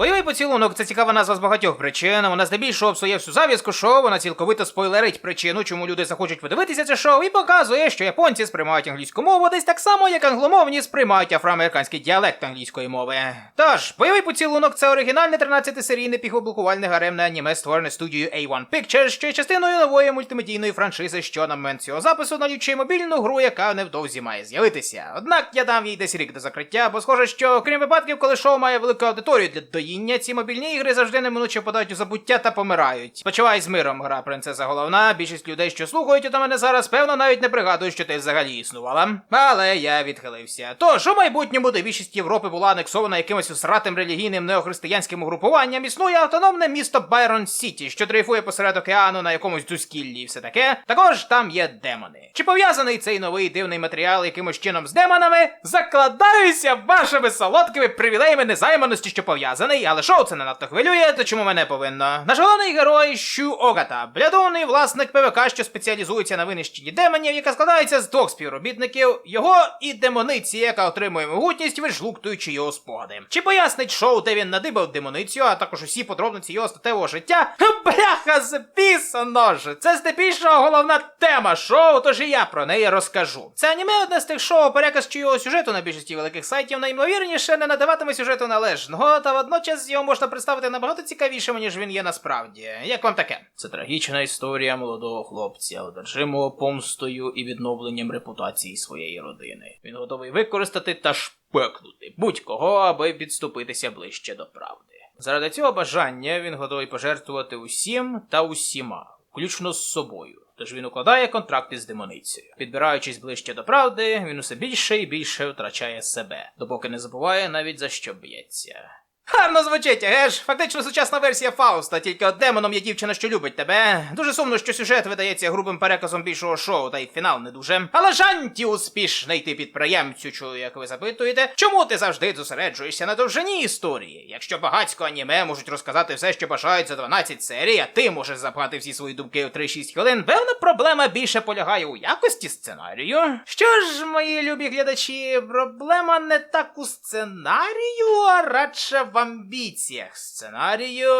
Бойовий поцілунок це цікава назва з багатьох причин. Вона здебільшого псує всю зав'язку шоу, вона цілковито спойлерить причину, чому люди захочуть подивитися це шоу, і показує, що японці сприймають англійську мову десь так само, як англомовні сприймають афроамериканський діалект англійської мови. Тож, бойовий поцілунок це оригінальне 13-серійне пігоблокувальне гаремне аніме, створене студією A1 Pictures, що є частиною нової мультимедійної франшизи, що на момент цього запису налічує мобільну гру, яка невдовзі має з'явитися. Однак я дам їй десь рік до закриття, бо схоже, що крім випадків, коли шоу має велику аудиторію для доїння, ці мобільні ігри завжди неминуче подають у забуття та помирають. Спочивай з миром, гра принцеса головна. Більшість людей, що слухають у мене зараз, певно, навіть не пригадують, що ти взагалі існувала. Але я відхилився. Тож у майбутньому, де більшість Європи була анексована якимось усратим релігійним неохристиянським угрупуванням, існує автономне місто Байрон Сіті, що дрейфує посеред океану на якомусь дускіллі і все таке. Також там є демони. Чи пов'язаний цей новий дивний матеріал якимось чином з демонами? Закладаюся вашими солодкими привілеями незайманості, що пов'язаний, але шоу це не надто хвилює, то чому мене повинно? Наш головний герой Щу Огата, блядуний власник ПВК, що спеціалізується на винищенні демонів, яка складається з двох співробітників, його і демониці, яка отримує могутність, вижлуктуючи його спогади. Чи пояснить шоу, де він надибав демоницю, а також усі подробниці його статевого життя? Бляха, запісано ж! Це здебільшого головна тема шоу, тож і я про неї розкажу. Це аніме одне з тих шоу, переказ чийого сюжету на більшості великих сайтів найімовірніше не надаватиме сюжету належного, та водночас його можна представити набагато цікавішим, ніж він є насправді. Як вам таке? Це трагічна історія молодого хлопця, одержимого помстою і відновленням репутації своєї родини. Він готовий використати та шпекнути будь-кого, аби підступитися ближче до правди. Заради цього бажання він готовий пожертвувати усім та усіма, включно з собою. Тож він укладає контракти з демоницею. Підбираючись ближче до правди, він усе більше і більше втрачає себе, допоки не забуває навіть за що б'ється. Гарно звучить, еге ж? Фактично сучасна версія Фауста, тільки от демоном є дівчина, що любить тебе. Дуже сумно, що сюжет видається грубим переказом більшого шоу, та й фінал не дуже. Але жанті успішний ти підприємцю, чую, як ви запитуєте, чому ти завжди зосереджуєшся на довжині історії? Якщо багатсько аніме можуть розказати все, що бажають за 12 серій, а ти можеш запхати всі свої думки у 3-6 хвилин, певна проблема більше полягає у якості сценарію. Що ж, мої любі глядачі, проблема не так у сценарію, а радше в амбіціях сценарію.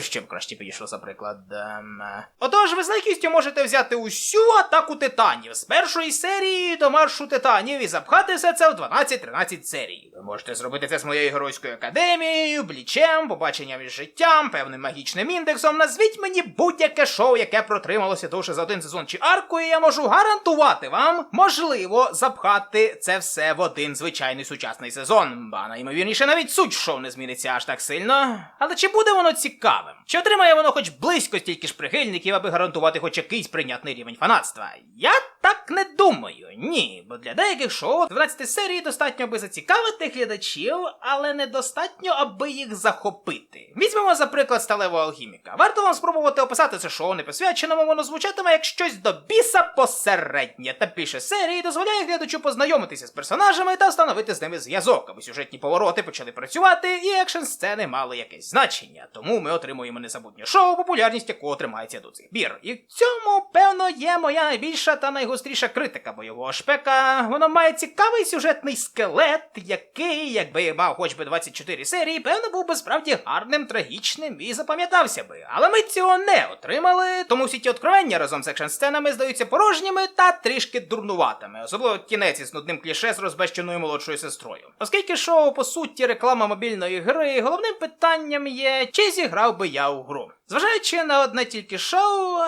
Що б краще підійшло, за приклад. Ем... Отож, ви з легкістю можете взяти усю атаку титанів з першої серії до маршу титанів і запхати все це в 12-13 серій. Ви можете зробити це з моєю геройською академією, блічем, побаченням із життям, певним магічним індексом. Назвіть мені будь-яке шоу, яке протрималося довше за один сезон чи арку, і я можу гарантувати вам, можливо, запхати це все в один звичайний сучасний сезон. Ба найімовірніше навіть суть шоу не зміниться аж так сильно. Але чи буде воно цікавим? Чи отримає воно хоч близько стільки ж прихильників, аби гарантувати хоч якийсь прийнятний рівень фанатства? Я так не думаю. Ні, бо для деяких шоу 12 серій достатньо, аби зацікавити глядачів, але недостатньо, аби їх захопити. Візьмемо, за приклад сталевого алхіміка. Варто вам спробувати описати це шоу непосвяченому, воно звучатиме як щось до біса посереднє. Та більше серії дозволяє глядачу познайомитися з персонажами та встановити з ними зв'язок, аби сюжетні повороти почали працювати і екшн сцени мали якесь значення. Тому ми отримуємо незабутнє шоу, популярність якого тримається до цих пір. І в цьому, певно, є моя найбільша та найгостріша критика бойового шпека. Воно має цікавий сюжетний скелет, який, якби мав хоч би 24 серії, певно, був би справді гарним, трагічним і запам'ятався би. Але ми цього не отримали, тому всі ті откровення разом з екшн сценами здаються порожніми та трішки дурнуватими, особливо кінець із нудним кліше з розбещеною молодшою сестрою. Оскільки шоу, по суті, реклама мобільної гри, головним питанням є, чи зіграв би я у гру. Зважаючи на одне тільки шоу.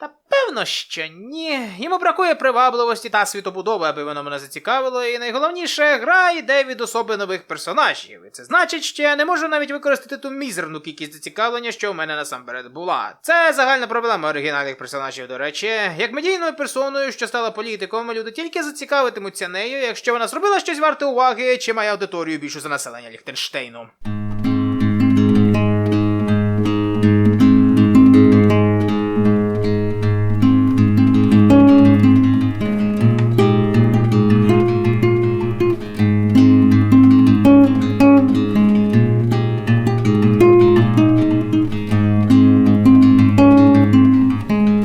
Та певно, що ні. Йому бракує привабливості та світобудови, аби воно мене зацікавило, і найголовніше, гра йде від особи нових персонажів. І це значить, що я не можу навіть використати ту мізерну кількість зацікавлення, що у мене насамперед була. Це загальна проблема оригінальних персонажів, до речі. Як медійною персоною, що стала політиком, люди тільки зацікавитимуться нею, якщо вона зробила щось варте уваги, чи має аудиторію більшу за населення Ліхтенштейну.